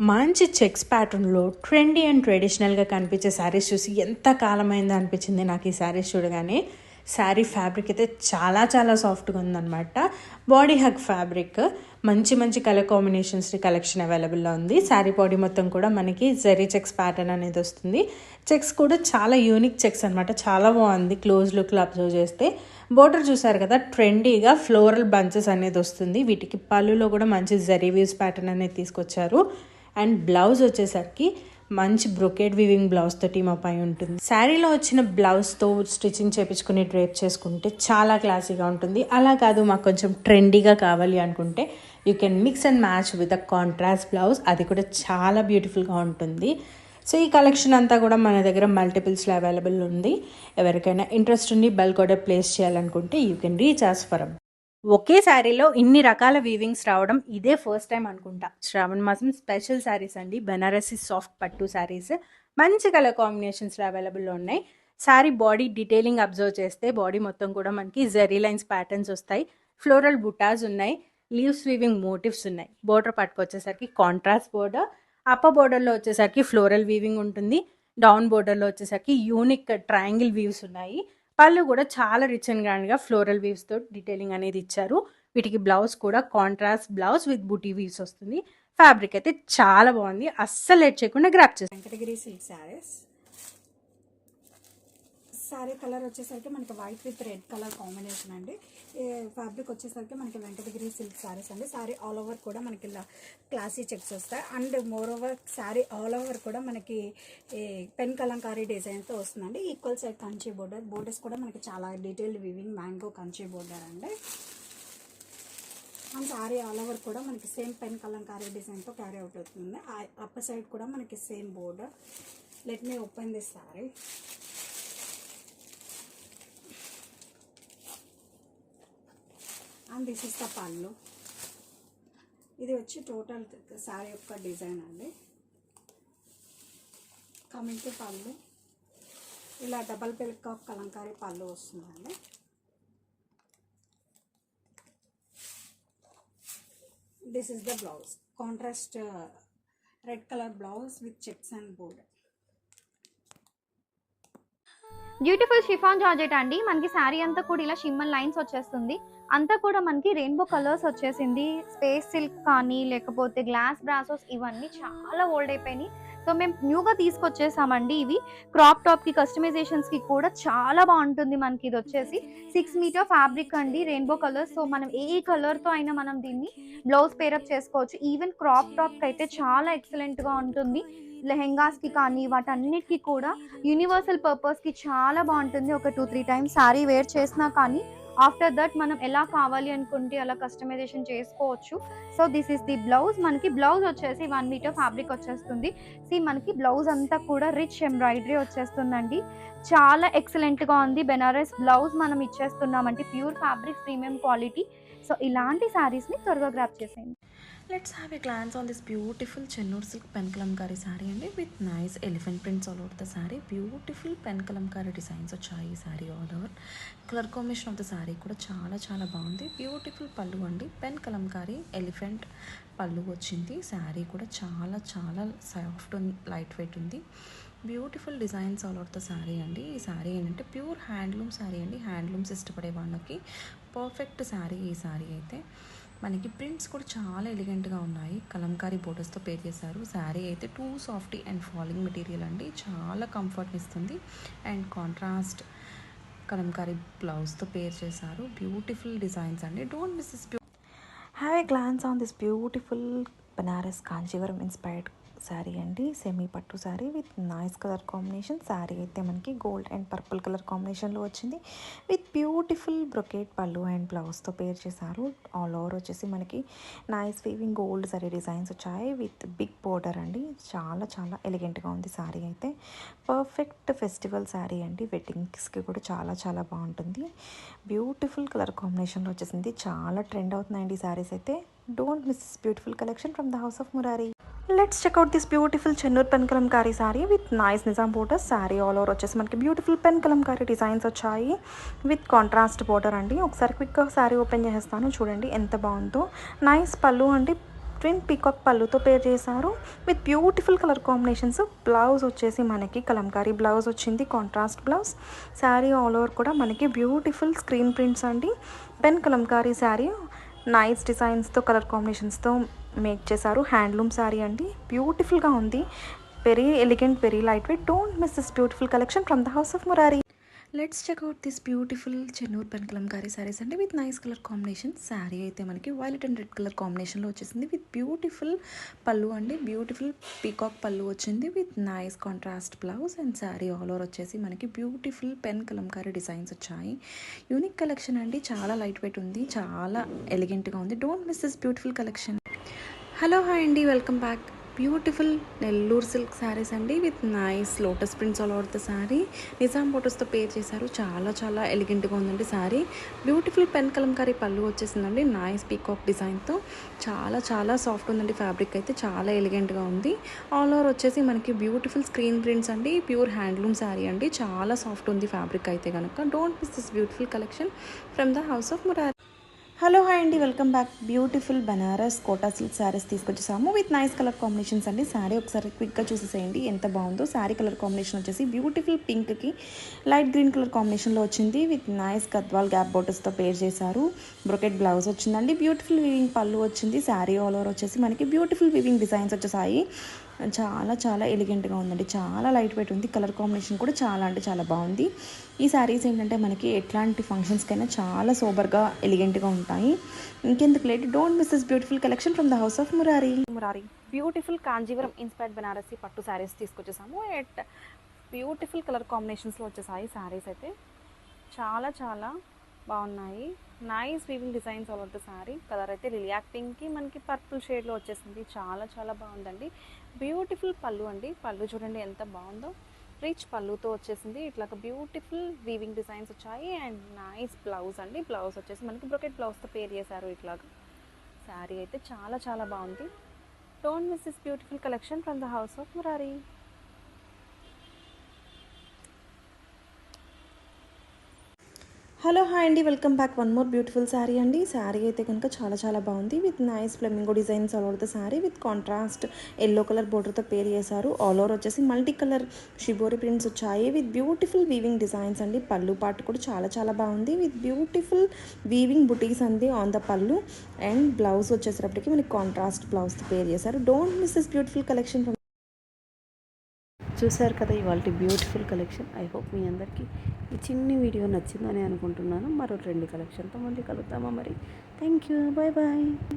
మంచి చెక్స్ ప్యాటర్న్లో trendy and ట్రెడిషనల్గా కనిపించే శారీస్ చూసి ఎంత కాలమైందో అనిపించింది నాకు ఈ శారీస్ చూడగానే. శారీ ఫ్యాబ్రిక్ అయితే చాలా చాలా సాఫ్ట్గా ఉందన్నమాట. బాడీ హగ్ ఫ్యాబ్రిక్ మంచి మంచి కలర్ కాంబినేషన్స్ కలెక్షన్ అవైలబుల్లో ఉంది. శారీ బాడీ మొత్తం కూడా మనకి జరీ చెక్స్ ప్యాటర్న్ అనేది వస్తుంది. చెక్స్ కూడా చాలా యూనిక్ చెక్స్ అనమాట చాలా బాగుంది క్లోజ్ లుక్లో అబ్జర్వ్ చేస్తే. బోర్డర్ చూసారు కదా ట్రెండీగా ఫ్లోరల్ బంచెస్ అనేది వస్తుంది. వీటికి పళ్ళులో కూడా మంచి జరీ వీవ్స్ ప్యాటర్న్ అనేది తీసుకొచ్చారు. అండ్ బ్లౌజ్ వచ్చేసరికి మంచి బ్రొకేడ్ వివింగ్ బ్లౌజ్తో టీమ్ అప్ అయి ఉంటుంది. శారీలో వచ్చిన బ్లౌజ్తో స్టిచ్చింగ్ చేపించుకుని డ్రేప్ చేసుకుంటే చాలా క్లాసీగా ఉంటుంది. అలా కాదు మాకు కొంచెం ట్రెండీగా కావాలి అనుకుంటే you can mix and match with a contrast blouse. అది కూడా చాలా బ్యూటిఫుల్గా ఉంటుంది. సో ఈ కలెక్షన్ అంతా కూడా మన దగ్గర మల్టిపుల్స్లో అవైలబుల్ ఉంది. ఎవరికైనా ఇంట్రెస్ట్ ఉండి బల్క్ ఆర్డర్ ప్లేస్ చేయాలనుకుంటే you can reach us for ఒకే శారీలో ఇన్ని రకాల వీవింగ్స్ రావడం ఇదే ఫస్ట్ టైం అనుకుంటా. శ్రావణ మాసం స్పెషల్ శారీస్ అండి. బెనారసి సాఫ్ట్ పట్టు శారీస్ మంచి కలర్ కాంబినేషన్స్లో అవైలబుల్లో ఉన్నాయి. శారీ బాడీ డీటెయిలింగ్ అబ్జర్వ్ చేస్తే బాడీ మొత్తం కూడా మనకి జెరీ లైన్స్ ప్యాటర్న్స్ వస్తాయి. ఫ్లోరల్ బుటాస్ ఉన్నాయి. లీవ్స్ వీవింగ్ మోటివ్స్ ఉన్నాయి. బోర్డర్ పట్టుకొచ్చేసరికి కాంట్రాస్ట్ బోర్డర్ అప్పర్ బోర్డర్లో వచ్చేసరికి ఫ్లోరల్ వీవింగ్ ఉంటుంది. డౌన్ బోర్డర్లో వచ్చేసరికి యూనిక్ ట్రయాంగిల్ వీవ్స్ ఉన్నాయి. పళ్ళు కూడా చాలా రిచ్ అండ్ గ్రాండ్గా ఫ్లోరల్ వీవ్స్తో డీటెయిలింగ్ అనేది ఇచ్చారు. వీటికి బ్లౌజ్ కూడా contrast blouse with buti weaves వస్తుంది. ఫ్యాబ్రిక్ అయితే చాలా బాగుంది. అస్సలు లేట్ చేయకుండా గ్రాప్ చేస్తాం వెంకటగిరి సిల్క్ శారీస్ శారీ కలర్ వచ్చేసరికి మనకి white with red colour combination అండి. ఫ్యాబ్రిక్ వచ్చేసరికి మనకి వెంకటగిరి సిల్క్ శారీస్ అండి. శారీ ఆల్ ఓవర్ కూడా మనకి ఇలా క్లాసీ చెక్స్ వస్తాయి. And moreover sari all over కూడా మనకి పెన్ కలంకారీ డిజైన్తో వస్తుందండి. Equal side Kanchi border borders కూడా మనకి చాలా detailed weaving mango Kanchi border అండి. అండ్ శారీ ఆల్ ఓవర్ కూడా మనకి సేమ్ పెన్ కలంకారీ డిజైన్తో క్యారీ అవుట్ అవుతుంది. అప్పర్ సైడ్ కూడా మనకి same border let me open this sari and this is the pallu ఇది వచ్చి టోటల్ శారీ యొక్క డిజైన్ అండి. కమింగ్ టు పళ్ళు ఇలా డబల్ పిల్కాక్ కలంకారీ పళ్ళు వస్తుందండి. This is the blouse contrast red colour blouse with checks and border beautiful chiffon georgette అండి. మనకి శారీ అంతా కూడా ఇలా షిమ్మల్ లైన్స్ వచ్చేస్తుంది. అంతా కూడా మనకి రెయిన్బో కలర్స్ వచ్చేసింది. స్పేస్ సిల్క్ కానీ లేకపోతే గ్లాస్ బ్రాసోస్ ఇవన్నీ చాలా ఓల్డ్ అయిపోయినాయి. సో మేము న్యూగా తీసుకొచ్చేసామండి ఇవి. క్రాప్ టాప్కి కస్టమైజేషన్స్కి కూడా చాలా బాగుంటుంది మనకి ఇది వచ్చేసి. సిక్స్ మీటర్ ఫ్యాబ్రిక్ అండి రెయిన్బో కలర్ సో మనం ఏ కలర్తో అయినా మనం దీన్ని బ్లౌజ్ పేరప్ చేసుకోవచ్చు. ఈవెన్ క్రాప్ టాప్కి అయితే చాలా ఎక్సలెంట్గా ఉంటుంది. లెహెంగాస్కి కానీ వాటన్నిటికీ కూడా యూనివర్సల్ పర్పస్కి చాలా బాగుంటుంది. ఒక two three times sari wear చేసినా కానీ ఆఫ్టర్ దట్ మనం ఎలా కావాలి అనుకుంటే అలా కస్టమైజేషన్ చేసుకోవచ్చు. So this is the blouse మనకి బ్లౌజ్ వచ్చేసి వన్ మీటర్ ఫ్యాబ్రిక్ వచ్చేస్తుంది. సి మనకి బ్లౌజ్ అంతా కూడా రిచ్ ఎంబ్రాయిడరీ వచ్చేస్తుందండి. చాలా ఎక్సలెంట్గా ఉంది. బెనారస్ బ్లౌజ్ మనం ఇచ్చేస్తున్నామంటే pure fabric premium quality so ఇలాంటి శారీస్ని త్వరగా గ్రాప్ చేసేయండి. Let's have a glance on this beautiful Chennur silk pen Kalamkari sari అండి with nice elephant prints all over the sari beautiful pen Kalamkari designs వచ్చాయి ఈ sari all over colour combination of the sari కూడా చాలా చాలా బాగుంది beautiful పళ్ళు అండి pen Kalamkari elephant పళ్ళు వచ్చింది శారీ కూడా చాలా చాలా సాఫ్ట్ లైట్ వెయిట్ ఉంది beautiful designs all over the sari అండి ఈ శారీ ఏంటంటే ప్యూర్ హ్యాండ్లూమ్ శారీ అండి హ్యాండ్లూమ్స్ ఇష్టపడే వాళ్ళకి పర్ఫెక్ట్ శారీ ఈ శారీ అయితే మనకి ప్రింట్స్ కూడా చాలా ఎలిగెంట్గా ఉన్నాయి. కలంకారీ బోర్డర్స్తో పే చేశారు. శారీ అయితే too softy and falling material అండి. చాలా కంఫర్ట్ని ఇస్తుంది. అండ్ కాంట్రాస్ట్ కలంకారీ బ్లౌజ్తో పేర్ చేశారు. బ్యూటిఫుల్ డిజైన్స్ అండి. Don't miss this have a glance on this beautiful Banaras Kanchivaram inspired sari అండి. Semi pattu sari with nice colour combination. Sari అయితే మనకి గోల్డ్ అండ్ పర్పుల్ కలర్ కాంబినేషన్లో వచ్చింది. With beautiful brocade pallu and బ్లౌజ్తో pair చేశారు. All over వచ్చేసి మనకి nice weaving gold sari designs వచ్చాయి. With big border అండి. చాలా చాలా ఎలిగెంట్గా ఉంది శారీ అయితే. పర్ఫెక్ట్ ఫెస్టివల్ శారీ అండి. వెడ్డింగ్స్కి కూడా చాలా చాలా బాగుంటుంది. బ్యూటిఫుల్ కలర్ కాంబినేషన్లో వచ్చేసింది. చాలా ట్రెండ్ అవుతున్నాయండి ఈ శారీస్ అయితే. Don't miss beautiful collection from the house of Murari let's check out this beautiful Chennur pen Kalamkari sari with nice Nizam border sari all over వచ్చేసి మనకి బ్యూటిఫుల్ పెన్ కలంకారీ డిజైన్స్ వచ్చాయి. With contrast border అండి. ఒకసారి క్విక్గా sari open చేసేస్తాను చూడండి ఎంత బాగుందో. నైస్ పళ్ళు అండి. ట్విన్ పీకాక్ పళ్ళుతో పేర్ చేశారు. With beautiful colour combinations blouse వచ్చేసి మనకి కలంకారీ బ్లౌజ్ వచ్చింది. Contrast blouse sari all over కూడా మనకి బ్యూటిఫుల్ స్క్రీన్ ప్రింట్స్ అండి. పెన్ కలంకారీ శారీ నైస్ డిజైన్స్తో కలర్ కాంబినేషన్స్తో మేక్ చేశారు. హ్యాండ్లూమ్ శారీ అండి. బ్యూటిఫుల్గా ఉంది. Very elegant very light weight. Don't miss this beautiful collection from the house of Murari. Let's check out this beautiful Chennur pen Kalamkari saris అండి with nice colour combination sari అయితే మనకి violet and red colour కాంబినేషన్లో వచ్చేసింది. With beautiful పళ్ళు అండి beautiful peacock pallu వచ్చింది. With nice contrast blouse and sari all over వచ్చేసి మనకి బ్యూటిఫుల్ పెన్ కలంకారీ డిజైన్స్ వచ్చాయి. యూనిక్ కలెక్షన్ అండి చాలా లైట్ వెయిట్ ఉంది చాలా ఎలిగెంట్గా ఉంది. Don't miss this beautiful collection hello hi అండి welcome back beautiful Nellore silk saris అండి with nice lotus prints all over the sari. Nizam ఫోటోస్తో pair చేశారు. చాలా చాలా ఎలిగెంట్గా ఉందండి శారీ. బ్యూటిఫుల్ పెన్ కలంకారీ పళ్ళు వచ్చేసిందండి. నైస్ పీకాక్ డిజైన్తో. చాలా చాలా సాఫ్ట్ ఉందండి ఫ్యాబ్రిక్ అయితే. చాలా ఎలిగెంట్గా ఉంది. ఆల్ ఓవర్ వచ్చేసి మనకి బ్యూటిఫుల్ స్క్రీన్ ప్రింట్స్ అండి. ప్యూర్ హ్యాండ్లూమ్ శారీ అండి. చాలా సాఫ్ట్ ఉంది ఫ్యాబ్రిక్ అయితే కనుక don't miss this beautiful collection from the house of Murari. Hello hi అండి. Welcome back. Beautiful Banaras Kota silk saris తీసుకొచ్చేసాము. With nice colour combinations అండి. శారీ ఒకసారి క్విక్గా చూసేసేయండి. ఎంత బాగుందో శారీ కలర్ కాంబినేషన్ వచ్చేసి బ్యూటిఫుల్ పింక్కి లైట్ గ్రీన్ కలర్ కాంబినేషన్లో వచ్చింది. విత్ నైస్ గద్వాల్ గ్యాప్ బోటర్స్తో పేర్ చేశారు. బ్రొకెట్ బ్లౌజ్ వచ్చిందండి. బ్యూటిఫుల్ వివింగ్ పళ్ళు వచ్చింది. శారీ ఆల్ ఓవర్ వచ్చేసి మనకి బ్యూటిఫుల్ వివింగ్ డిజైన్స్ వచ్చేసాయి. చాలా చాలా ఎలిగెంట్గా ఉందండి. చాలా లైట్ వెయిట్ ఉంది. కలర్ కాంబినేషన్ కూడా చాలా అంటే చాలా బాగుంది. ఈ శారీస్ ఏంటంటే మనకి ఎట్లాంటి ఫంక్షన్స్కైనా చాలా సోబర్గా ఎలిగెంట్గా ఉంటాయి. ఇంకెందుకు late? Don't miss this beautiful collection from the house of Murari Murari beautiful Kanjivaram inspired Banarasi pattu saris తీసుకొచ్చేసాము. At beautiful colour కాంబినేషన్స్లో వచ్చేసాయి శారీస్ అయితే చాలా చాలా బాగున్నాయి. Nice weaving designs all the sari colour అయితే లిలియాక్ పింక్కి మనకి పర్పుల్ షేడ్లో వచ్చేసింది. చాలా చాలా బాగుందండి. బ్యూటిఫుల్ పళ్ళు అండి. పళ్ళు చూడండి ఎంత బాగుందో. రిచ్ పళ్ళుతో వచ్చేసింది. ఇట్లా బ్యూటిఫుల్ వీవింగ్ డిజైన్స్ వచ్చాయి. అండ్ నైస్ బ్లౌజ్ అండి. బ్లౌజ్ వచ్చేసి మనకి బ్రొకెట్ బ్లౌజ్తో పేర్ చేశారు ఇట్లా శారీ అయితే చాలా చాలా బాగుంది. Don't miss this beautiful collection from the house of Murari hello hi అండి. Welcome back one more beautiful sari అండి. శారీ అయితే కనుక చాలా చాలా బాగుంది. With nice flamingo designs all over the sari with contrast yellow colour బోర్డర్తో pair చేశారు all over వచ్చేసి multi colour shibori prints వచ్చాయి. విత్ బ్యూటిఫుల్ వీవింగ్ డిజైన్స్ అండి. పళ్ళు పాటు కూడా చాలా చాలా బాగుంది. విత్ బ్యూటిఫుల్ వీవింగ్ బుటీస్ అంది on the pallu. And blouse వచ్చేసరికి మనకి కాంట్రాస్ట్ బ్లౌజ్తో పేర్ చేశారు don't miss this beautiful collection చూశారు కదా ఇవాళ బ్యూటిఫుల్ కలెక్షన్. ఐ హోప్ మీ అందరికీ ఈ చిన్ని వీడియో నచ్చిందని అనుకుంటున్నాను. మరో రెండు కలెక్షన్తో మళ్ళీ కలుద్దామా మరి? Thank you. Bye bye